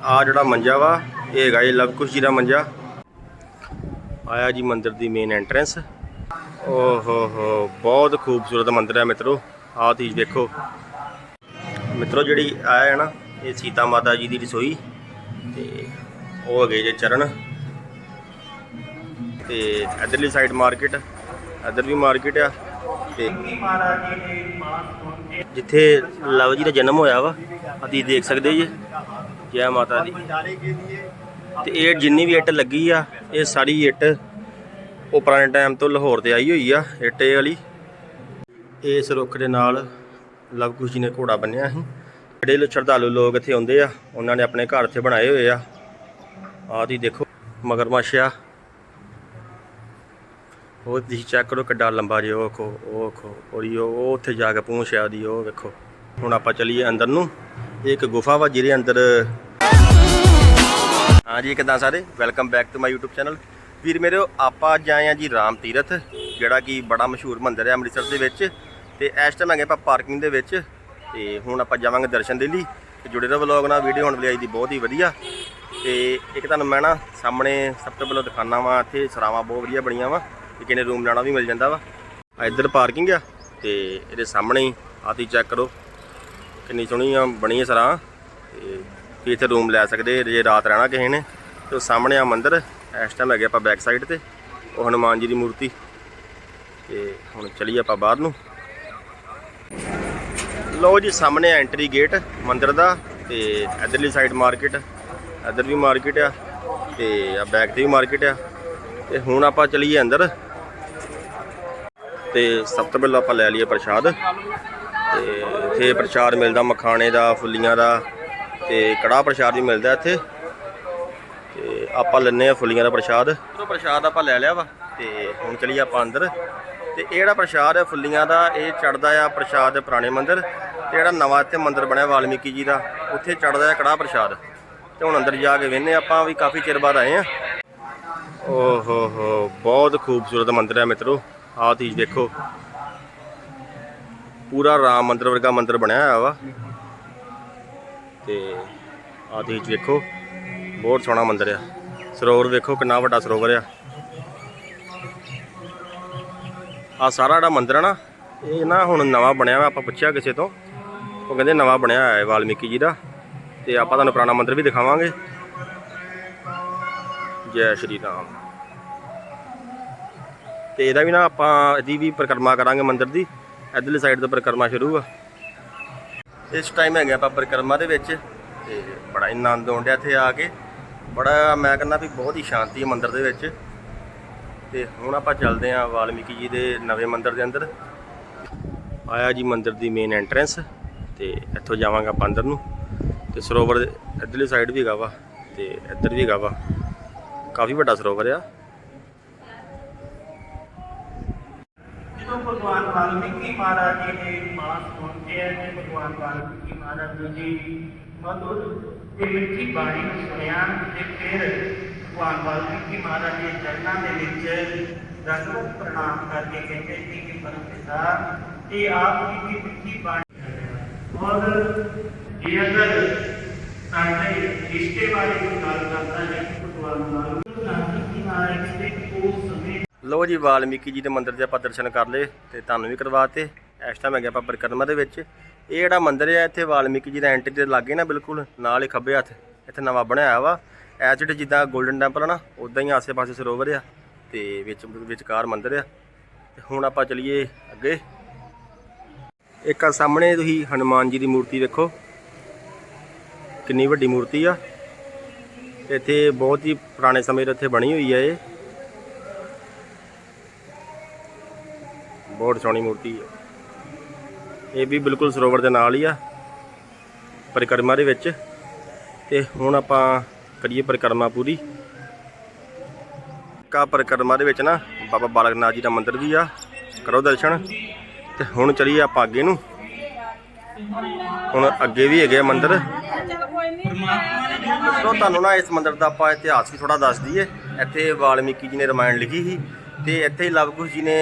ਆ ਜਿਹੜਾ ਮੰਜਾ ਵਾ, ਇਹ ਹੈਗਾ ਜੀ ਲਵ ਕੁਸ਼ ਜੀ ਦਾ ਮੰਜਾ। ਆਇਆ ਜੀ ਮੰਦਿਰ ਦੀ ਮੇਨ ਐਂਟਰੈਂਸ ਓ ਹੋ ਹੋ ਬਹੁਤ ਖੂਬਸੂਰਤ ਮੰਦਿਰ ਹੈ ਮਿੱਤਰੋ। ਆਹ ਤੁਸੀਂ ਦੇਖੋ। ਮਿੱਤਰੋ, ਜਿਹੜੀ ਆਇਆ ਹੈ ਨਾ, ਇਹ ਸੀਤਾ ਮਾਤਾ ਜੀ ਦੀ ਰਸੋਈ। ਤੇ ਉਹ ਹੈਗੇ ਜੇ ਚਰਨ। ਤੇ ਇਧਰਲੀ ਸਾਈਡ ਮਾਰਕੀਟ ਇਧਰ ਵੀ ਮਾਰਕੀਟ ਆ। ਤੇ ਜਿੱਥੇ ਲਵ ਜੀ ਦਾ ਜਨਮ ਹੋਇਆ ਵਾ ਅਸੀਂ ਦੇਖ ਸਕਦੇ ਜੀ। ਜੈ ਮਾਤਾ ਦੀ। ਤੇ ਇਹ ਜਿੰਨੀ ਵੀ ਇੱਟ ਲੱਗੀ ਆ, ਇਹ ਸਾਰੀ ਇੱਟ ਉਹ ਪੁਰਾਣੇ ਟਾਈਮ ਤੋਂ ਲਾਹੌਰ ਤੇ ਆਈ ਹੋਈ ਆ, ਇੱਟ ਵਾਲੀ। ਇਸ ਰੁੱਖ ਦੇ ਨਾਲ ਲਵ ਕੁਸ਼ ਜੀ ਨੇ ਘੋੜਾ ਬੰਨਿਆ ਸੀ। ਜਿਹੜੇ ਸ਼ਰਧਾਲੂ ਲੋਕ ਇੱਥੇ ਆਉਂਦੇ ਆ, ਉਹਨਾਂ ਨੇ ਆਪਣੇ ਘਰ ਇੱਥੇ ਬਣਾਏ ਹੋਏ ਆ। ਆਹ ਤੁਸੀਂ ਦੇਖੋ, ਮਗਰਮੱਛ ਆ। ਉਹ ਤੁਸੀਂ ਚੈੱਕ ਕਰੋ ਕਿੱਡਾ ਲੰਬਾ ਜਿਹਾ, ਉਹ ਵੇਖੋ ਉਹ ਵੇਖੋ ਔਰ ਉਹ ਉੱਥੇ ਜਾ ਕੇ ਪੂੰਛ ਆ ਦੀ, ਉਹ ਵੇਖੋ। ਹੁਣ ਆਪਾਂ ਚਲੀਏ ਅੰਦਰ ਨੂੰ। ਇਹ ਇੱਕ ਗੁਫਾ ਵਾ, ਜਿਹਦੇ ਅੰਦਰ ਹਾਂਜੀ ਕਿਦਾਂ ਸਾਰੇ welcome back to my YouTube channel ਵੀਰ ਮੇਰੇ, ਆਪਾਂ ਅੱਜ ਆਏ ਆ ਜੀ ਰਾਮ ਤੀਰਥ, ਜਿਹੜਾ ਕਿ ਬੜਾ ਮਸ਼ਹੂਰ ਮੰਦਿਰ ਹੈ ਅੰਮ੍ਰਿਤਸਰ ਦੇ ਵਿੱਚ। ਤੇ ਇਸ ਟਾਈਮ ਹੈਗੇ ਆਪਾਂ ਪਾਰਕਿੰਗ ਦੇ ਵਿੱਚ। ਤੇ ਹੁਣ ਆਪਾਂ ਜਾਵਾਂਗੇ ਦਰਸ਼ਨ ਦੇ ਲਈ। ਤੇ ਜੁੜੇ ਰਹੋ ਵਲੌਗ ਨਾਲ ਵੀਡੀਓ ਹੁਣ ਲਈ ਦੀ ਬਹੁਤ ਹੀ ਵਧੀਆ। ਤੇ ਇੱਕ ਤੁਹਾਨੂੰ ਮੈਂ ਨਾ ਸਾਹਮਣੇ ਸਭ ਤੋਂ ਪਹਿਲਾਂ ਦਿਖਾਣਾ ਵਾ, ਇੱਥੇ ਸਰਾਵਾਂ ਬਹੁਤ ਵਧੀਆ ਬਣੀਆਂ ਵਾ। ਤੇ ਕਿਨੇ ਰੂਮ ਲੈਣਾ ਵੀ ਮਿਲ ਜਾਂਦਾ ਵਾ। ਇੱਧਰ ਪਾਰਕਿੰਗ ਆ, ਤੇ ਇਹਦੇ ਸਾਹਮਣੇ ਹੀ ਆਤੀ ਚੈੱਕ ਕਰੋ। ਕਿੰਨੀ ਸੋਹਣੀ ਆ, ਬਣੀ ਹੈ ਸਰਾਂ ਤੇ ਵੀ ਇੱਥੇ ਰੂਮ ਲੈ ਸਕਦੇ, ਜੇ ਰਾਤ ਰਹਿਣਾ ਕਿਸੇ ਨੇ। ਤੇ ਉਹ ਸਾਹਮਣੇ ਆ ਮੰਦਿਰ, ਇਸ ਟਾਈਮ ਹੈਗੇ ਆਪਾਂ ਬੈਕ ਸਾਈਡ ਤੇ, ਉਹ ਹਨੂਮਾਨ ਜੀ ਦੀ ਮੂਰਤੀ। ਤੇ ਹੁਣ ਚਲੀਏ ਆਪਾਂ ਬਾਹਰ ਨੂੰ। ਲਓ ਜੀ, ਸਾਹਮਣੇ ਐਂਟਰੀ ਗੇਟ ਮੰਦਿਰ ਦਾ, ਤੇ ਇਧਰਲੀ ਸਾਈਡ ਮਾਰਕੀਟ ਇਧਰ ਵੀ ਮਾਰਕੀਟ ਆ, ਤੇ ਆ ਬੈਕ ਤੇ ਵੀ ਮਾਰਕੀਟ ਆ। ਤੇ ਹੁਣ ਆਪਾਂ ਚਲੀਏ ਅੰਦਰ। ਤੇ ਸਭ ਤੋਂ ਪਹਿਲਾਂ ਆਪਾਂ ਲੈ ਲਈਏ ਪ੍ਰਸ਼ਾਦ। ਤੇ ਇੱਥੇ ਪ੍ਰਸ਼ਾਦ ਮਿਲਦਾ, ਮਖਾਣੇ ਦਾ, ਫੁੱਲੀਆਂ ਦਾ ਤੇ ਕੜਾਹ ਪ੍ਰਸ਼ਾਦ ਵੀ ਮਿਲਦਾ ਇੱਥੇ। ਤੇ ਆਪਾਂ ਲੈਨੇ ਆ ਫੁੱਲੀਆਂ ਦਾ ਪ੍ਰਸ਼ਾਦ। ਉਹ ਪ੍ਰਸ਼ਾਦ ਆਪਾਂ ਲੈ ਲਿਆ ਵਾ ਤੇ ਹੁਣ ਚਲੀਏ ਆਪਾਂ ਅੰਦਰ। ਤੇ ਇਹ ਜਿਹੜਾ ਪ੍ਰਸ਼ਾਦ ਹੈ ਫੁੱਲੀਆਂ ਦਾ, ਇਹ ਚੜਦਾ ਆ ਪ੍ਰਸ਼ਾਦ ਪੁਰਾਣੇ ਮੰਦਿਰ। ਤੇ ਜਿਹੜਾ ਨਵਾਂ ਇੱਥੇ ਮੰਦਿਰ ਬਣਿਆ ਵਾਲਮੀਕੀ ਜੀ ਦਾ, ਉੱਥੇ ਚੜਦਾ ਆ ਕੜਾਹ ਪ੍ਰਸ਼ਾਦ। ਤੇ ਹੁਣ ਅੰਦਰ ਜਾ ਕੇ ਵੇਖਨੇ ਆਪਾਂ ਵੀ ਕਾਫੀ ਚਿਰ ਬਾਅਦ ਆਏ ਆ ਓ ਹੋ ਹੋ ਬਹੁਤ ਖੂਬਸੂਰਤ ਮੰਦਿਰ ਹੈ ਮਿੱਤਰੋ। ਆਹ ਚੀਜ਼ ਦੇਖੋ। ਪੂਰਾ ਰਾਮ ਮੰਦਿਰ ਵਰਗਾ ਮੰਦਿਰ ਬਣਿਆ ਹੋਇਆ ਵਾ। ਤੇ ਆਹ ਚੀਜ਼ ਵੇਖੋ, ਬਹੁਤ ਸੋਹਣਾ ਮੰਦਿਰ ਆ। ਸਰੋਵਰ ਵੇਖੋ, ਕਿੰਨਾ ਵੱਡਾ ਸਰੋਵਰ ਆ। ਆ ਸਾਰਾ ਜਿਹੜਾ ਮੰਦਿਰ ਆ ਨਾ, ਇਹ ਨਾ ਹੁਣ ਨਵਾਂ ਬਣਿਆ ਵਾ, ਆਪਾਂ ਪੁੱਛਿਆ ਕਿਸੇ ਤੋਂ। ਉਹ ਕਹਿੰਦੇ ਨਵਾਂ ਬਣਿਆ ਹੋਇਆ ਹੈ, ਵਾਲਮੀਕੀ ਜੀ ਦਾ। ਤੇ ਆਪਾਂ ਤੁਹਾਨੂੰ ਪੁਰਾਣਾ ਮੰਦਿਰ ਵੀ ਦਿਖਾਵਾਂਗੇ। ਜੈ ਸ਼੍ਰੀ ਰਾਮ। ਤੇ ਇਹਦਾ ਵੀ ਨਾ ਆਪਾਂ ਇਹਦੀ ਵੀ ਪਰਿਕਰਮਾ ਕਰਾਂਗੇ ਮੰਦਿਰ ਦੀ। ਇਧਰਲੀ ਸਾਈਡ ਤੋਂ ਪਰਿਕਰਮਾ ਸ਼ੁਰੂ ਆ। ਇਸ ਟਾਈਮ ਹੈਗੇ ਆਪਾਂ ਪਰਿਕਰਮਾ ਦੇ ਵਿੱਚ ਤੇ ਬੜਾ ਹੀ ਆਨੰਦ ਆਉਂਦਿਆ ਇੱਥੇ ਆ ਕੇ। ਬੜਾ ਮੈਂ ਕਹਿੰਦਾ ਵੀ ਬਹੁਤ ਹੀ ਸ਼ਾਂਤੀ ਹੈ ਮੰਦਿਰ ਦੇ ਵਿੱਚ। ਤੇ ਹੁਣ ਆਪਾਂ ਚੱਲਦੇ ਹਾਂ ਵਾਲਮੀਕੀ ਜੀ ਦੇ ਨਵੇਂ ਮੰਦਿਰ ਦੇ ਅੰਦਰ। ਆਇਆ ਜੀ ਮੰਦਿਰ ਦੀ ਮੇਨ ਐਂਟਰੈਂਸ ਤੇ ਇੱਥੋਂ ਜਾਵਾਂਗਾ ਆਪਾਂ ਅੰਦਰ ਨੂੰ। ਤੇ ਸਰੋਵਰ ਦੇ ਇੱਧਰਲੀ ਸਾਈਡ ਵੀ ਹੈਗਾ ਵਾ ਤੇ ਇੱਧਰ ਵੀ ਹੈਗਾ ਵਾ। ਕਾਫੀ ਵੱਡਾ ਸਰੋਵਰ ਆ। ਜਦੋਂ ਭਗਵਾਨ ਵਾਲਮੀਕੀ ਮਹਾਰਾਜ ਜੀ ਨੇ ਮਾਸ ਪਹੁੰਚਿਆ ਤੇ ਭਗਵਾਨ ਵਾਲਮੀਕੀ ਮਹਾਰਾਜ ਜੀ ਦੀ ਮధుਰ ਤੇ ਮਿੱਠੀ ਬਾਣੀ ਨੂੰ ਸੁਣਿਆ ਤੇ ਫਿਰ ਭਗਵਾਨ ਵਾਲਮੀਕੀ ਮਹਾਰਾਜ ਦੇ ਚਰਨਾਂ ਦੇ ਵਿੱਚ ਦੰਡਵਤ ਪ੍ਰਣਾਮ ਕਰਕੇ ਕਹਿੰਦੇ ਸੀ ਕਿ ਪਰਮ ਪਿਤਾ ਇਹ ਆਪ ਜੀ ਦੀ ਮਿੱਠੀ ਬਾਣੀ ਔਰ ਇਹ ਅਗਰ ਸਾਡੇ ਰਿਸ਼ਤੇ ਬਾਰੇ ਕੋਈ ਗੱਲ ਕਰਦਾ ਹੈ ਕਿ ਭਗਵਾਨ ਵਾਲਮੀਕੀ ਮਹਾਰਾਜ ਜੀ ਲੋ ਜੀ ਵਾਲਮੀਕੀ ਜੀ ਦੇ ਮੰਦਿਰ ਦੇ ਆਪਾਂ ਦਰਸ਼ਨ ਕਰ ਲਏ ਤੇ ਤੁਹਾਨੂੰ ਵੀ ਕਰਵਾਤੇ ਇਸ ਟਾਈਮ ਹੈਗੇ ਆਪਾਂ ਪਰਿਕਰਮਾ ਦੇ ਵਿੱਚ। ਇਹ ਜਿਹੜਾ ਮੰਦਿਰ ਹੈ ਇੱਥੇ ਵਾਲਮੀਕੀ ਜੀ ਦਾ ਐਂਟਰੀ ਦੇ ਲਾਗੇ ਨਾ ਬਿਲਕੁਲ, ਨਾਲ ਹੀ ਖੱਬੇ ਹੱਥ, ਇੱਥੇ ਨਵਾਂ ਬਣਿਆ ਹੋਇਆ ਵਾ ਐ ਜਿਹੜੇ ਜਿੱਦਾਂ 골ਡਨ ਟੈਂਪਲ ਆ ਨਾ ਉਦਾਂ ਹੀ ਆਸੇ-ਪਾਸੇ ਸਰੋਵਰ ਆ ਤੇ ਵਿੱਚ, ਵਿਚਕਾਰ ਮੰਦਿਰ ਆ। ਤੇ ਹੁਣ ਆਪਾਂ ਚਲੀਏ ਅੱਗੇ। ਇੱਕ ਆ ਸਾਹਮਣੇ ਤੁਸੀਂ ਹਨੂਮਾਨ ਜੀ ਦੀ ਮੂਰਤੀ ਦੇਖੋ ਕਿੰਨੀ ਵੱਡੀ ਮੂਰਤੀ ਆ। ਇੱਥੇ ਬਹੁਤ ਹੀ ਪੁਰਾਣੇ ਸਮੇਂ ਤੋਂ ਇੱਥੇ ਬਣੀ ਹੋਈ ਆ ਇਹ। ਬਹੁਤ ਸੋਹਣੀ ਮੂਰਤੀ ਹੈ। ਇਹ ਵੀ ਬਿਲਕੁਲ ਸਰੋਵਰ ਦੇ ਨਾਲ ਹੀ ਆ, ਪਰਿਕਰਮਾ ਦੇ ਵਿੱਚ। ਤੇ ਹੁਣ ਆਪਾਂ ਕਰੀਏ ਪਰਿਕਰਮਾ ਪੂਰੀ। ਕਾ ਪਰਿਕਰਮਾ ਦੇ ਵਿੱਚ ਨਾ ਬਾਬਾ ਬਾਲਕ ਨਾਥ ਜੀ ਦਾ ਮੰਦਿਰ ਵੀ ਆ, ਕਰੋ ਦਰਸ਼ਨ। ਤੇ ਹੁਣ ਚਲੀਏ ਆਪਾਂ ਅੱਗੇ ਨੂੰ। ਹੁਣ ਅੱਗੇ ਵੀ ਹੈਗੇ ਆ ਮੰਦਿਰ। ਸੋ ਤੁਹਾਨੂੰ ਨਾ ਇਸ ਮੰਦਿਰ ਦਾ ਆਪਾਂ ਇਤਿਹਾਸ ਵੀ ਥੋੜਾ ਦੱਸ ਦਈਏ। ਇੱਥੇ ਵਾਲਮੀਕੀ ਜੀ ਨੇ ਰਮਾਇਣ ਲਿਖੀ ਸੀ ਤੇ ਇੱਥੇ ਹੀ ਲਵ ਜੀ ਨੇ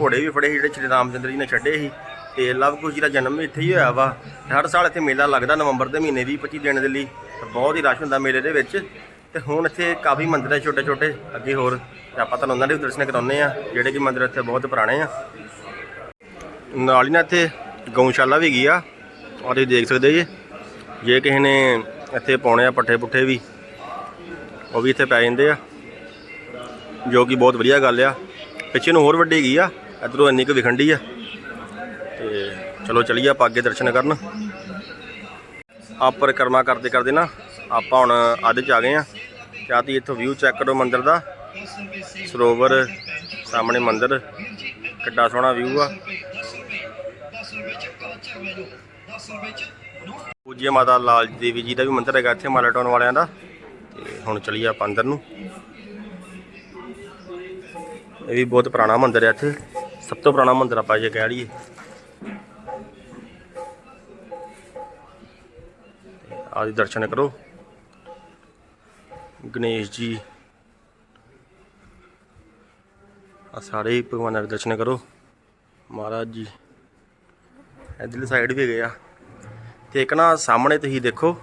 ਘੋੜੇ ਵੀ ਫੜੇ ਸੀ, ਜਿਹੜੇ ਸ਼੍ਰੀ ਰਾਮ ਚੰਦਰ ਜੀ ਨੇ ਛੱਡੇ ਸੀ। ਤੇ ਲਵ ਜੀ ਦਾ ਜਨਮ ਵੀ ਇੱਥੇ ਹੀ ਹੋਇਆ ਵਾ। ਹਰ ਸਾਲ ਇੱਥੇ ਮੇਲਾ ਲੱਗਦਾ ਨਵੰਬਰ ਦੇ ਮਹੀਨੇ 20 25 ਦਿਨ ਦੇ ਲਈ। ਬਹੁਤ ਹੀ ਰਸ਼ ਹੁੰਦਾ ਮੇਲੇ ਦੇ ਵਿੱਚ। ਤੇ ਹੁਣ ਇੱਥੇ ਕਾਫੀ ਮੰਦਿਰ ਹੈ ਛੋਟੇ ਛੋਟੇ ਅੱਗੇ ਹੋਰ ਤੇ ਆਪਾਂ ਤੁਹਾਨੂੰ ਉਹਨਾਂ ਦੇ ਵੀ ਦਰਸ਼ਨ ਕਰਾਉਂਦੇ ਆ ਜਿਹੜੇ ਕਿ ਮੰਦਿਰ ਇੱਥੇ ਬਹੁਤ ਪੁਰਾਣੇ ਆ। ਨਾਲ ਹੀ ਨਾ ਇੱਥੇ ਗਊਸ਼ਾਲਾ ਵੀ ਗਈ ਆ। ਆਹ ਤੁਸੀਂ ਦੇਖ ਸਕਦੇ ਜੇ। ਜੇ ਕਿਸੇ ਨੇ ਇੱਥੇ ਪਾਉਣੇ ਆ ਪੱਠੇ ਪੁੱਠੇ ਵੀ, ਉਹ ਵੀ ਇੱਥੇ ਪੈ ਜਾਂਦੇ ਆ। ਜੋ ਕਿ ਬਹੁਤ ਵਧੀਆ ਗੱਲ ਆ। ਪਿੱਛੇ ਨੂੰ ਹੋਰ ਵੱਡੀ ਗਈ ਆ। ਇਧਰੋਂ ਇੰਨੀ ਕੁ ਵਿਖੰਡੀ ਆ। ਤੇ ਚਲੋ ਚਲੀਏ ਆਪਾਂ ਅੱਗੇ ਦਰਸ਼ਨ ਕਰਨ। ਆਪ ਪਰਿਕਰਮਾ ਕਰਦੇ ਕਰਦੇ ਨਾ, ਆਪਾਂ ਹੁਣ ਅੱਧ ਚ ਆ ਗਏ ਆ। ਤੇ ਆਹ ਤੁਸੀਂ ਇੱਥੋਂ ਵਿਊ ਚੈੱਕ ਕਰੋ ਮੰਦਿਰ ਦਾ। ਸਰੋਵਰ ਸਾਹਮਣੇ ਮੰਦਿਰ। ਕਿੱਡਾ ਸੋਹਣਾ ਵਿਊ ਆ। ਪੂਜ්य ਮਾਤਾ ਲਾਲ ਦੇਵੀ ਜੀ ਦਾ ਵੀ ਮੰਦਿਰ ਹੈਗਾ ਇੱਥੇ ਮਾਲਾਟਾਊਨ ਵਾਲਿਆਂ ਦਾ। ਤੇ ਹੁਣ ਚਲੀਏ ਆਪਾਂ ਅੰਦਰ ਨੂੰ। ਇਹ ਵੀ ਬਹੁਤ ਪੁਰਾਣਾ ਮੰਦਿਰ ਹੈ ਇੱਥੇ। ਸਭ ਤੋਂ ਪੁਰਾਣਾ ਮੰਦਿਰ ਆਪਾਂ ਜੇ ਕਹਿ ਲਈਏ। ਆਦਿ ਦਰਸ਼ਨ ਕਰੋ। ਗਣੇਸ਼ ਜੀ। ਆ ਸਾਰੇ ਹੀ ਭਗਵਾਨਾਂ ਦੇ ਦਰਸ਼ਨ ਕਰੋ। ਮਹਾਰਾਜ ਜੀ। ਇਧਰਲੀ ਸਾਈਡ ਵੀ ਗਏ ਆ। ਤੇ ਇੱਕ ਨਾ ਸਾਹਮਣੇ ਤੁਸੀਂ ਦੇਖੋ,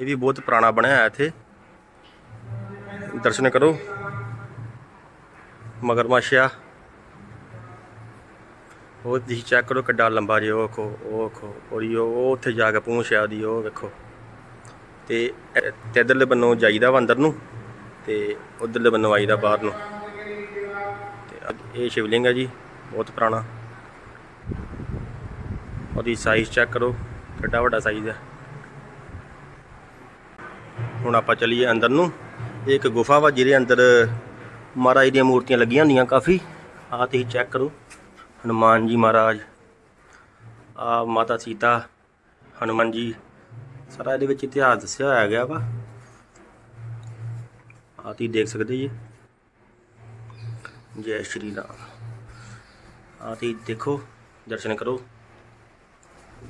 ਇਹ ਵੀ ਬਹੁਤ ਪੁਰਾਣਾ ਬਣਿਆ ਹੋਇਆ ਇੱਥੇ। ਦਰਸ਼ਨ ਕਰੋ। ਮਗਰਮੱਛ ਆ। ਉਹ ਤੁਸੀਂ ਚੈੱਕ ਕਰੋ ਕਿੱਡਾ ਲੰਬਾ ਜੇ, ਉਹ ਵੇਖੋ ਉਹ ਵੇਖੋ ਔਰ ਉਹ ਉੱਥੇ ਜਾ ਕੇ ਪੂੰਛ ਆ ਦੀ ਉਹ ਵੇਖੋ। ਤੇ ਇ- ਇੱਧਰਲੇ ਬੰਨੋਂ ਜਾਈਦਾ ਵਾ ਅੰਦਰ ਨੂੰ, ਤੇ ਉਧਰਲੇ ਬੰਨੋਂ ਆਈਦਾ ਬਾਹਰ ਨੂੰ। ਤੇ ਇਹ ਸ਼ਿਵਲਿੰਗ ਹੈ ਜੀ, ਬਹੁਤ ਪੁਰਾਣਾ। ਉਹਦੀ ਸਾਈਜ਼ ਚੈੱਕ ਕਰੋ, ਕਿੱਡਾ ਵੱਡਾ ਸਾਈਜ਼ ਹੈ ਹੁਣ ਆਪਾਂ ਚਲੀਏ ਅੰਦਰ ਨੂੰ। ਇਹ ਇੱਕ ਗੁਫਾ ਵਾ, ਜਿਹਦੇ ਅੰਦਰ ਮਹਾਰਾਜ ਦੀਆਂ ਮੂਰਤੀਆਂ ਲੱਗੀਆਂ ਹੁੰਦੀਆਂ ਕਾਫੀ। ਆਹ ਤੁਸੀਂ ਚੈੱਕ ਕਰੋ। ਹਨੂਮਾਨ ਜੀ ਮਹਾਰਾਜ ਆ ਮਾਤਾ ਸੀਤਾ, ਹਨੂਮਾਨ ਜੀ, ਸਾਰਾ ਇਹਦੇ ਵਿੱਚ ਇਤਿਹਾਸ ਦੱਸਿਆ ਹੋਇਆ ਗਿਆ ਵਾ। ਆਹ ਤੁਸੀਂ ਦੇਖ ਸਕਦੇ ਜੀ। ਜੈ ਸ਼੍ਰੀ ਰਾਮ। ਆਹ ਤੁਸੀਂ ਦੇਖੋ, ਦਰਸ਼ਨ ਕਰੋ।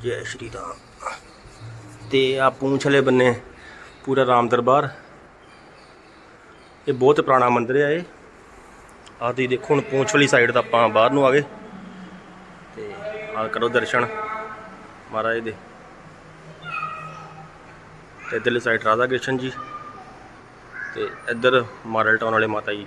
ਜੈ ਸ਼੍ਰੀ ਰਾਮ। ਤੇ ਆ ਪੂੰਛਲੇ ਬੰਨੇ ਪੂਰਾ ਰਾਮ ਦਰਬਾਰ। ਇਹ ਬਹੁਤ ਪੁਰਾਣਾ ਮੰਦਿਰ ਹੈ ਇਹ। ਆਹ ਤੁਸੀਂ ਦੇਖੋ, ਹੁਣ ਪੂੰਛ ਵਾਲੀ ਸਾਈਡ ਤੋਂ ਆਪਾਂ ਬਾਹਰ ਨੂੰ ਆ ਗਏ। ਆ ਕਰੋ ਦਰਸ਼ਨ ਮਹਾਰਾਜ ਦੇ। ਤੇ ਇੱਧਰਲੀ ਸਾਈਡ ਰਾਧਾ ਕ੍ਰਿਸ਼ਨ ਜੀ ਤੇ ਇੱਧਰ ਮਾਰਲ ਟਾਊਨ ਵਾਲੇ ਮਾਤਾ ਜੀ।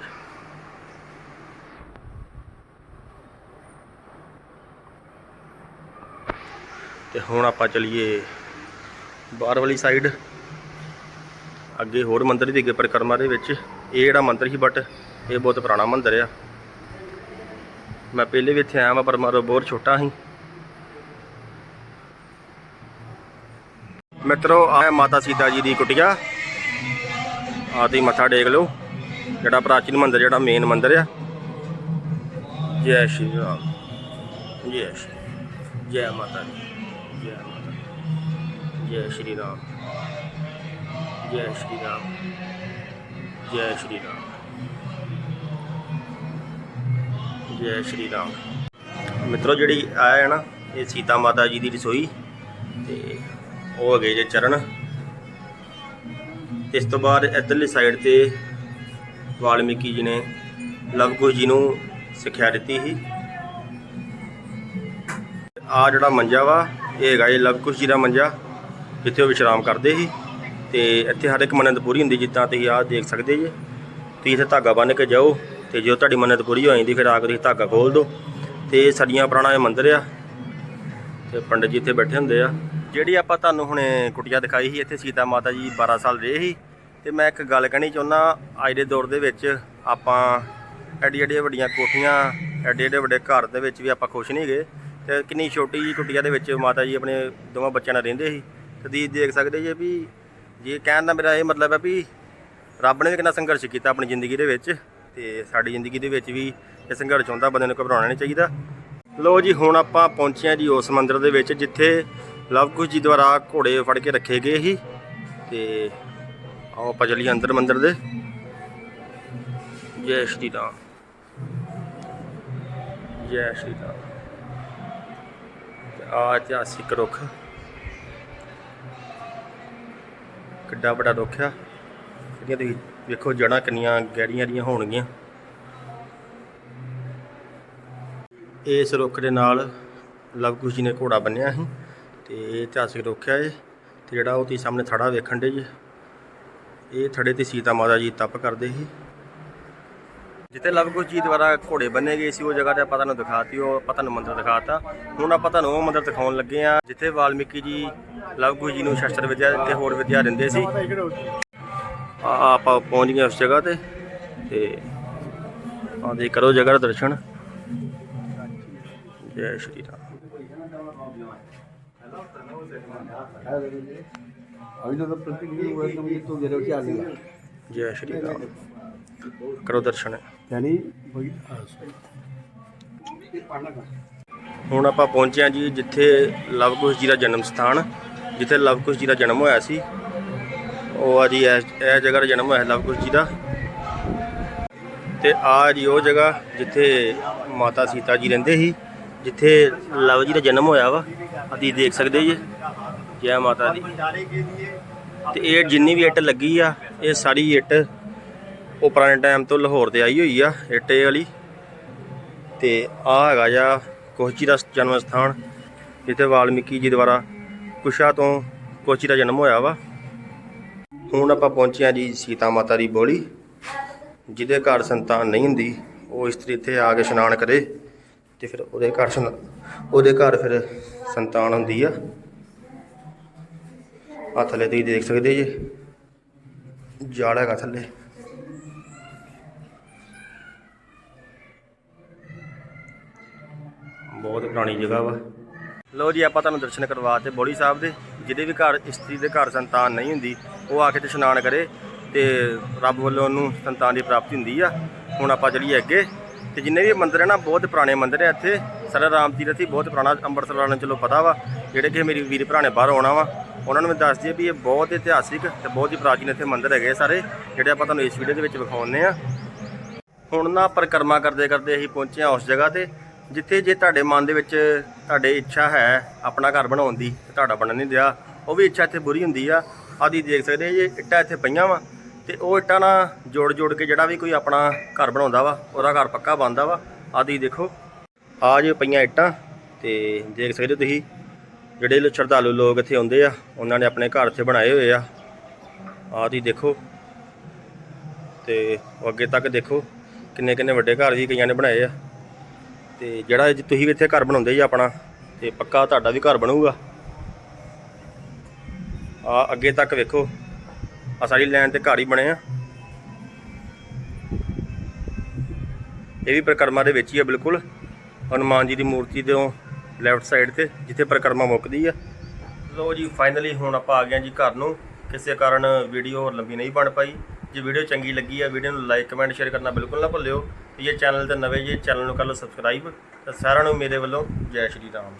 ਤੇ ਹੁਣ ਆਪਾਂ ਚਲੀਏ ਬਾਹਰ ਵਾਲੀ ਸਾਈਡ ਅੱਗੇ ਹੋਰ ਮੰਦਿਰ ਵੀ ਅੱਗੇ ਪਰਿਕਰਮਾ ਦੇ ਵਿੱਚ। ਇਹ ਜਿਹੜਾ ਮੰਦਿਰ ਸੀ ਬਟ ਇਹ ਬਹੁਤ ਪੁਰਾਣਾ ਮੰਦਿਰ ਆ। ਮੈਂ ਪਹਿਲੇ ਵੀ ਇੱਥੇ ਆਇਆ ਵਾਂ ਪਰ ਮਾਰੋ ਬਹੁਤ ਛੋਟਾ ਸੀ। ਮਿੱਤਰੋ, ਆਹ ਮਾਤਾ ਸੀਤਾ ਜੀ ਦੀ ਕੁਟੀਆ। ਆਦੀ ਮੱਥਾ ਟੇਕ ਲਓ। ਜਿਹੜਾ ਪ੍ਰਾਚੀਨ ਮੰਦਿਰ, ਜਿਹੜਾ ਮੇਨ ਮੰਦਿਰ ਆ। ਜੈ ਸ਼੍ਰੀ ਰਾਮ। ਜੈ ਸ਼੍ਰੀ ਜੈ ਮਾਤਾ ਦੀ। ਜੈ ਮਾਤਾ ਜੈ ਸ਼੍ਰੀ ਰਾਮ। ਜੈ ਸ਼੍ਰੀ ਰਾਮ। ਜੈ ਸ਼੍ਰੀ ਰਾਮ। ਜੈ ਸ਼੍ਰੀ ਰਾਮ। ਮਿੱਤਰੋ, ਜਿਹੜੀ ਆ ਹੈ ਨਾ, ਇਹ ਸੀਤਾ ਮਾਤਾ ਜੀ ਦੀ ਰਸੋਈ। ਤੇ ਉਹ ਹੈਗੇ ਜੇ ਚਰਨ। ਇਸ ਤੋਂ ਬਾਅਦ ਇੱਧਰਲੀ ਸਾਈਡ ਤੇ ਵਾਲਮੀਕੀ ਜੀ ਨੇ ਲਵ ਜੀ ਨੂੰ ਸਿੱਖਿਆ ਦਿੱਤੀ ਸੀ। ਆ ਜਿਹੜਾ ਮੰਜਾ ਵਾ, ਇਹ ਹੈਗਾ ਇਹ ਲਵ ਜੀ ਦਾ ਮੰਜਾ, ਜਿੱਥੇ ਉਹ ਵਿਸ਼ਰਾਮ ਕਰਦੇ ਸੀ। ਤੇ ਇੱਥੇ ਹਰ ਇੱਕ ਮੰਨਤ ਪੂਰੀ ਹੁੰਦੀ ਜਿੱਦਾਂ ਤੁਸੀਂ ਆਹ ਦੇਖ ਸਕਦੇ ਜੇ। ਤੁਸੀਂ ਇੱਥੇ ਧਾਗਾ ਬੰਨ੍ਹ ਕੇ ਜਾਓ ਤੇ ਜੋ ਤੁਹਾਡੀ ਮੰਨਤ ਪੂਰੀ ਹੋ ਜਾਂਦੀ, ਫਿਰ ਆ ਕੇ ਤੁਸੀਂ ਧਾਗਾ ਖੋਲ ਦਿਓ ਤੇ ਇਹ ਸਦੀਆਂ ਪੁਰਾਣਾ ਇਹ ਮੰਦਿਰ ਆ। ਤੇ ਪੰਡਿਤ ਜੀ ਇੱਥੇ ਬੈਠੇ ਹੁੰਦੇ ਆ। ਜਿਹੜੀ ਆਪਾਂ ਤੁਹਾਨੂੰ ਹੁਣੇ ਕੁਟੀਆ ਦਿਖਾਈ ਸੀ, ਇੱਥੇ ਸੀਤਾ ਮਾਤਾ ਜੀ 12 ਸਾਲ ਰਹੇ ਸੀ। ਤੇ ਮੈਂ ਇੱਕ ਗੱਲ ਕਹਿਣੀ ਚਾਹੁੰਦਾ, ਅੱਜ ਦੇ ਦੌਰ ਦੇ ਵਿੱਚ ਆਪਾਂ ਐਡੀ ਐਡੀਆਂ ਵੱਡੀਆਂ ਕੋਠੀਆਂ, ਐਡੇ ਐਡੇ ਵੱਡੇ ਘਰ ਦੇ ਵਿੱਚ ਵੀ ਆਪਾਂ ਖੁਸ਼ ਨਹੀਂ ਗਏ ਤੇ ਕਿੰਨੀ ਛੋਟੀ ਜਿਹੀ ਕੁਟੀਆ ਦੇ ਵਿੱਚ ਮਾਤਾ ਜੀ ਆਪਣੇ ਦੋਵਾਂ ਬੱਚਿਆਂ ਨਾਲ ਰਹਿੰਦੇ ਸੀ। ਤੇ ਤੁਸੀਂ ਦੇਖ ਸਕਦੇ ਜੇ ਵੀ ਜੇ ਕਹਿਣ ਦਾ ਮੇਰਾ ਇਹ ਮਤਲਬ ਹੈ ਵੀ ਰੱਬ ਨੇ ਵੀ ਕਿੰਨਾ ਸੰਘਰਸ਼ ਕੀਤਾ ਆਪਣੀ ਜ਼ਿੰਦਗੀ ਦੇ ਵਿੱਚ। ਤੇ ਸਾਡੀ ਜ਼ਿੰਦਗੀ ਦੇ ਵਿੱਚ ਵੀ ਇਹ ਸੰਘਰਸ਼ ਹੁੰਦਾ, ਬੰਦੇ ਨੂੰ ਘਬਰਾਉਣਾ ਨਹੀਂ ਚਾਹੀਦਾ। ਲੋ ਜੀ, ਹੁਣ ਆਪਾਂ ਪਹੁੰਚੇ ਹਾਂ ਜੀ ਉਸ ਮੰਦਿਰ ਦੇ ਵਿੱਚ, ਜਿੱਥੇ ਲਵ ਕੁਸ਼ ਜੀ ਦੁਆਰਾ ਘੋੜੇ ਫੜ ਕੇ ਰੱਖੇ ਗਏ ਸੀ ਤੇ ਆਓ ਆਪਾਂ ਚੱਲੀਏ ਅੰਦਰ ਮੰਦਰ ਦੇ। ਜੈ ਸ਼੍ਰੀ ਰਾਮ। ਜੈ ਸ਼੍ਰੀ ਰਾਮ। ਆ ਇਤਿਹਾਸਿਕ ਰੁੱਖ। ਕਿੱਡਾ ਵੱਡਾ ਰੁੱਖ ਆ। ਇਹਦੀਆਂ ਤੁਸੀਂ ਵੇਖੋ ਜੜਾਂ ਕਿੰਨੀਆਂ ਗਹਿਰੀਆਂ ਦੀਆਂ ਹੋਣਗੀਆਂ। ਇਸ ਰੁੱਖ ਦੇ ਨਾਲ ਲਵ ਕੁਸ਼ ਜੀ ਨੇ ਘੋੜਾ ਬੰਨਿਆ ਸੀ। ਤੇ ਇਹ ਇਤਿਹਾਸਿਕ ਰੁੱਖ ਆ ਇਹ ਤੇ ਜਿਹੜਾ ਉਹ ਤੁਸੀਂ ਸਾਹਮਣੇ ਥੜਾ ਵੇਖਣ ਦੇ ਜੀ, ਇਹ ਥੜੇ ਤੇ ਸੀਤਾ ਮਾਤਾ ਜੀ ਤਪ ਕਰਦੇ ਸੀ। ਜਿੱਥੇ ਲਵ ਕੁਸ਼ ਜੀ ਦੁਆਰਾ ਘੋੜੇ ਬੰਨੇ ਗਏ ਸੀ, ਉਹ ਜਗ੍ਹਾ ਤੇ ਆਪਾਂ ਤੁਹਾਨੂੰ ਦਿਖਾਤੀ, ਉਹ ਆਪਾਂ ਤੁਹਾਨੂੰ ਮੰਦਿਰ ਦਿਖਾਤਾ। ਹੁਣ ਆਪਾਂ ਤੁਹਾਨੂੰ ਉਹ ਮੰਦਰ ਦਿਖਾਉਣ ਲੱਗੇ ਆ ਜਿੱਥੇ ਵਾਲਮੀਕੀ ਜੀ, ਲਵ ਕੁਸ਼ ਜੀ ਨੂੰ ਸ਼ਸਤਰ ਵਿਦਿਆ ਤੇ ਹੋਰ ਵਿਦਿਆ ਦਿੰਦੇ ਸੀ। ਆ ਆਪਾਂ ਪਹੁੰਚ ਗਏ ਉਸ ਜਗ੍ਹਾ ਤੇ ਤੇ ਆ ਦੇ ਕਰੋ ਜਗ੍ਹਾ ਦਰਸ਼ਨ। ਜੈ ਸ਼੍ਰੀ ਰਾਮ। अभी तो प्रतिक्रिया हुआ तो मुझे तो जरूर क्या लिया ਜੈ ਸ਼੍ਰੀ ਰਾਮ ਕਰੋ ਦਰਸ਼ਨ यानी ਹੁਣ ਆਪਾਂ ਪਹੁੰਚੇ ਹਾਂ ਜੀ ਜਿੱਥੇ ਲਵ ਕੁਸ਼ ਜੀ ਦਾ ਜਨਮ ਸਥਾਨ ਜਿੱਥੇ ਲਵ ਕੁਸ਼ ਜੀ ਦਾ ਜਨਮ ਹੋਇਆ ਸੀ ਉਹ ਆ ਜੀ ਇਹ ਇਹ ਜਗ੍ਹਾ ਦਾ ਜਨਮ ਹੋਇਆ ਲਵ ਕੁਸ਼ ਜੀ ਦਾ ਤੇ ਆ ਜੀ ਉਹ ਜਗ੍ਹਾ ਜਿੱਥੇ ਮਾਤਾ ਸੀਤਾ ਜੀ ਰਹਿੰਦੇ ਸੀ ਜਿੱਥੇ ਲਵ ਜੀ ਦਾ ਜਨਮ ਹੋਇਆ ਵਾ ਅਸੀਂ ਦੇਖ ਸਕਦੇ ਜੀ। ਜੈ ਮਾਤਾ ਦੀ। ਤੇ ਇਹ ਜਿੰਨੀ ਵੀ ਇੱਟ ਲੱਗੀ ਆ, ਇਹ ਸਾਰੀ ਇੱਟ ਉਹ ਪੁਰਾਣੇ ਟਾਈਮ ਤੋਂ ਲਾਹੌਰ ਤੇ ਆਈ ਹੋਈ ਆ, ਇੱਟ ਵਾਲੀ। ਤੇ ਆ ਹੈਗਾ ਜਾਂ ਕੋਚੀ ਦਾ ਜਨਮ ਸਥਾਨ, ਜਿੱਥੇ ਵਾਲਮੀਕੀ ਜੀ ਦੁਆਰਾ ਕੁਸ਼ਾ ਤੋਂ ਕੋਚੀ ਦਾ ਜਨਮ ਹੋਇਆ ਵਾ। ਹੁਣ ਆਪਾਂ ਪਹੁੰਚੇ ਹਾਂ ਜੀ ਸੀਤਾ ਮਾਤਾ ਦੀ ਬੋਲੀ। ਜਿਹਦੇ ਘਰ ਸੰਤਾਨ ਨਹੀਂ ਹੁੰਦੀ, ਉਹ ਇਸਤਰੀ ਇੱਥੇ ਆ ਕੇ ਇਸ਼ਨਾਨ ਕਰੇ। ਤੇ ਫਿਰ ਉਹਦੇ ਘਰ ਸੰ ਉਹਦੇ ਘਰ ਫਿਰ ਸੰਤਾਨ ਹੁੰਦੀ ਆ। ਆ ਥੱਲੇ ਤੁਸੀਂ ਦੇਖ ਸਕਦੇ ਜੀ। ਜਾਲ ਹੈਗਾ ਥੱਲੇ। ਬਹੁਤ ਪੁਰਾਣੀ ਜਗ੍ਹਾ ਵਾ। ਲੋ ਜੀ, ਆਪਾਂ ਤੁਹਾਨੂੰ ਦਰਸ਼ਨ ਕਰਵਾਤੇ ਬੋੜੀ ਸਾਹਿਬ ਦੇ। ਜਿਹਦੇ ਵੀ ਘਰ, ਇਸਤਰੀ ਦੇ ਘਰ ਸੰਤਾਨ ਨਹੀਂ ਹੁੰਦੀ, ਉਹ ਆ ਕੇ ਤੇ ਇਸ਼ਨਾਨ ਕਰੇ ਤੇ ਰੱਬ ਵੱਲੋਂ ਉਹਨੂੰ ਸੰਤਾਨ ਦੀ ਪ੍ਰਾਪਤੀ ਹੁੰਦੀ ਆ। ਹੁਣ ਆਪਾਂ ਚਲੀਏ ਅੱਗੇ। ਤੇ ਜਿੰਨੇ ਵੀ ਮੰਦਿਰ ਹੈ ਨਾ, ਬਹੁਤ ਪੁਰਾਣੇ ਮੰਦਿਰ ਹੈ ਇੱਥੇ। ਸਾਰਾ ਰਾਮ ਤੀਰਥ ਹੀ ਬਹੁਤ ਪੁਰਾਣਾ, ਅੰਮ੍ਰਿਤਸਰ ਵਾਲਿਆਂ ਨੂੰ ਚਲੋ ਪਤਾ ਵਾ, ਜਿਹੜੇ ਕਿ ਮੇਰੀ ਵੀਰ ਭਰਾ ਨੇ ਬਾਹਰ ਆਉਣਾ ਵਾ, ਉਹਨਾਂ ਨੂੰ ਮੈਂ ਦੱਸ ਦਈਏ ਵੀ ਇਹ ਬਹੁਤ ਇਤਿਹਾਸਿਕ ਤੇ ਬਹੁਤ ਹੀ ਪ੍ਰਾਚੀਨ ਇੱਥੇ ਮੰਦਿਰ ਹੈਗੇ ਸਾਰੇ, ਜਿਹੜੇ ਆਪਾਂ ਤੁਹਾਨੂੰ ਇਸ ਵੀਡੀਓ ਦੇ ਵਿੱਚ ਵਿਖਾਉਂਦੇ ਆ ਹੁਣ ਨਾ ਪਰਿਕਰਮਾ ਕਰਦੇ ਕਰਦੇ ਅਸੀਂ ਪਹੁੰਚੇ ਹਾਂ ਉਸ ਜਗ੍ਹਾ ਤੇ, ਜਿੱਥੇ ਜੇ ਤੁਹਾਡੇ ਮਨ ਦੇ ਵਿੱਚ ਤੁਹਾਡੇ ਇੱਛਾ ਹੈ ਆਪਣਾ ਘਰ ਬਣਾਉਣ ਦੀ, ਤੇ ਤੁਹਾਡਾ ਬਣਨ ਨਹੀਂ ਦਿਆ, ਉਹ ਵੀ ਇੱਛਾ ਇੱਥੇ ਬੁਰੀ ਹੁੰਦੀ ਆ, ਆਦੀ ਦੇਖ ਸਕਦੇ ਜੇ ਇੱਟਾਂ ਇੱਥੇ ਪਈਆਂ ਵਾ, ਤੇ ਉਹ ਇੱਟਾਂ ਨਾਲ ਜੋੜ ਜੋੜ ਕੇ ਜਿਹੜਾ ਵੀ ਕੋਈ ਆਪਣਾ ਘਰ ਬਣਾਉਂਦਾ ਵਾ, ਉਹਦਾ ਘਰ ਪੱਕਾ ਬਣਦਾ ਵਾ, ਆਦੀ ਦੇਖੋ। ਆ ਜੇ ਪਈਆਂ ਇੱਟਾਂ ਤੇ ਦੇਖ ਸਕਦੇ ਹੋ ਤੁਸੀਂ, ਜਿਹੜੇ ਸ਼ਰਧਾਲੂ ਲੋਕ ਇੱਥੇ ਆਉਂਦੇ ਆ, ਉਹਨਾਂ ਨੇ ਆਪਣੇ ਘਰ ਇੱਥੇ ਬਣਾਏ ਹੋਏ ਆ। ਆ ਤੁਸੀਂ ਦੇਖੋ ਤੇ ਅੱਗੇ ਤੱਕ ਦੇਖੋ ਕਿੰਨੇ ਕਿੰਨੇ ਵੱਡੇ ਘਰ ਜੀ ਕਈਆਂ ਨੇ ਬਣਾਏ ਆ। ਤੇ ਜਿਹੜਾ ਤੁਸੀਂ ਵੀ ਇੱਥੇ ਘਰ ਬਣਾਉਂਦੇ ਜੀ ਆਪਣਾ, ਤੇ ਪੱਕਾ ਤੁਹਾਡਾ ਵੀ ਘਰ ਬਣੂਗਾ। ਆ ਅੱਗੇ ਤੱਕ ਵੇਖੋ, ਆ ਸਾਰੀ ਲਾਈਨ ਤੇ ਘਰ ਹੀ ਬਣੇ ਆ। ਇਹ ਵੀ ਪ੍ਰਕਰਮਾ ਦੇ ਵਿੱਚ ਹੀ ਆ ਬਿਲਕੁਲ। ਹਨੂਮਾਨ ਜੀ ਦੀ ਮੂਰਤੀ ਦੇ ਲੈਫਟ ਸਾਈਡ ਤੇ, ਜਿੱਥੇ ਪ੍ਰਕਰਮਾ ਮੁੱਕਦੀ ਆ। ਲੋ ਜੀ ਫਾਈਨਲੀ ਹੁਣ ਆਪਾਂ ਆ ਗਏ ਹਾਂ ਜੀ ਘਰ ਨੂੰ। ਕਿਸੇ ਕਾਰਨ ਵੀਡੀਓ ਹੋਰ ਲੰਬੀ ਨਹੀਂ ਬਣ ਪਾਈ। ਜੇ ਵੀਡੀਓ ਚੰਗੀ ਲੱਗੀ ਆ ਵੀਡੀਓ ਨੂੰ ਲਾਈਕ ਕਮੈਂਟ ਸ਼ੇਅਰ ਕਰਨਾ ਬਿਲਕੁਲ ਨਾ ਭੁੱਲਿਓ। ਤੇ ਜੇ ਚੈਨਲ ਤੇ ਨਵੇਂ ਜੇ ਚੈਨਲ ਨੂੰ ਕਰ ਲਓ ਸਬਸਕ੍ਰਾਈਬ ਤੇ ਸਾਰਿਆਂ ਨੂੰ ਮੇਰੇ ਵੱਲੋਂ ਜੈ ਸ਼੍ਰੀ ਰਾਮ।